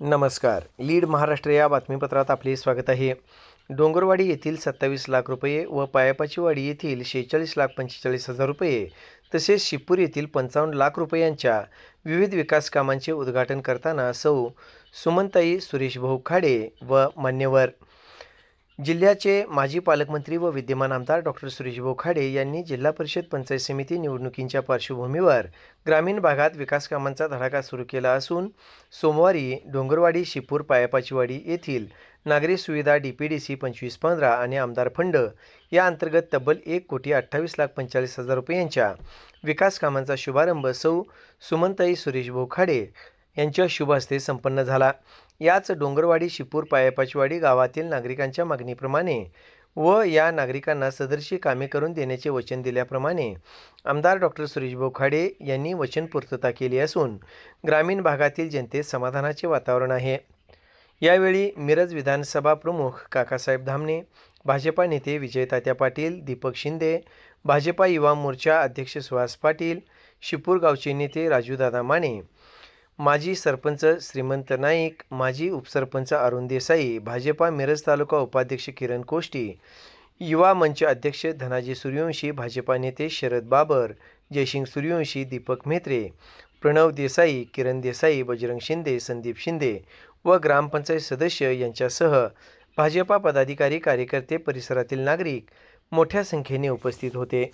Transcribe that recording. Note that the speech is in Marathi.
नमस्कार. लीड महाराष्ट्र या बातमीपत्रात आपले स्वागत आहे. डोंगरवाडी येथील सत्तावीस लाख रुपये व पायापाचीवाडी येथील शेहेचाळीस लाख पंचेचाळीस हजार रुपये तसेच शिपूर येथील पंचावन्न लाख रुपयांच्या विविध विकास कामांचे उद्घाटन करताना सौ सुमनताई सुरेशभाऊ खाडे व मान्यवर जिल्ह्याचे माजी पालकमंत्री व विद्यमान आमदार डॉक्टर सुरेशभाऊ खाडे यांनी जिल्हा परिषद पंचायत समिती निवडणुकींच्या पार्श्वभूमीवर ग्रामीण भागात विकास कामांचा धडाका सुरू केला असून सोमवारी डोंगरवाडी शिपूर पायापाचीवाडी येथील नागरी सुविधा डी पी डी सी पंचवीस पंधरा आणि आमदार फंड या अंतर्गत तब्बल एक कोटी अठ्ठावीस लाख पंचेचाळीस हजार रुपयांच्या विकास कामांचा शुभारंभ सौ सुमनताई सुरेशभाऊ खाडे यांच्या शुभ हस्ते संपन्न झाला. याच डोंगरवाडी शिपूर पायापाचवाडी गावातील नागरिकांच्या मागणीप्रमाणे व या नागरिकांना सदरशी कामे करून देण्याचे वचन दिल्याप्रमाणे आमदार डॉक्टर सुरेशभाऊ खाडे यांनी वचन पूर्तता केली असून ग्रामीण भागातील जनतेत समाधानाचे वातावरण आहे. यावेळी मिरज विधानसभा प्रमुख काकासाहेब धामणे भाजपा नेते विजयतात्या पाटील दीपक शिंदे भाजपा युवा मोर्चा अध्यक्ष सुहास पाटील शिपूर गावचे नेते राजूदादा माने माजी सरपंच श्रीमंत नाईक माजी उपसरपंच अरुण देसाई भाजपा मिरज तालुका उपाध्यक्ष किरण कोष्टी युवा मंच अध्यक्ष धनाजी सूर्यवंशी भाजपा नेते शरद बाबर जयसिंग सूर्यवंशी दीपक म्हेत्रे प्रणव देसाई किरण देसाई बजरंग शिंदे संदीप शिंदे व ग्रामपंचायत सदस्य यांच्यासह भाजपा पदाधिकारी कार्यकर्ते परिसरातील नागरिक मोठ्या संख्येने उपस्थित होते.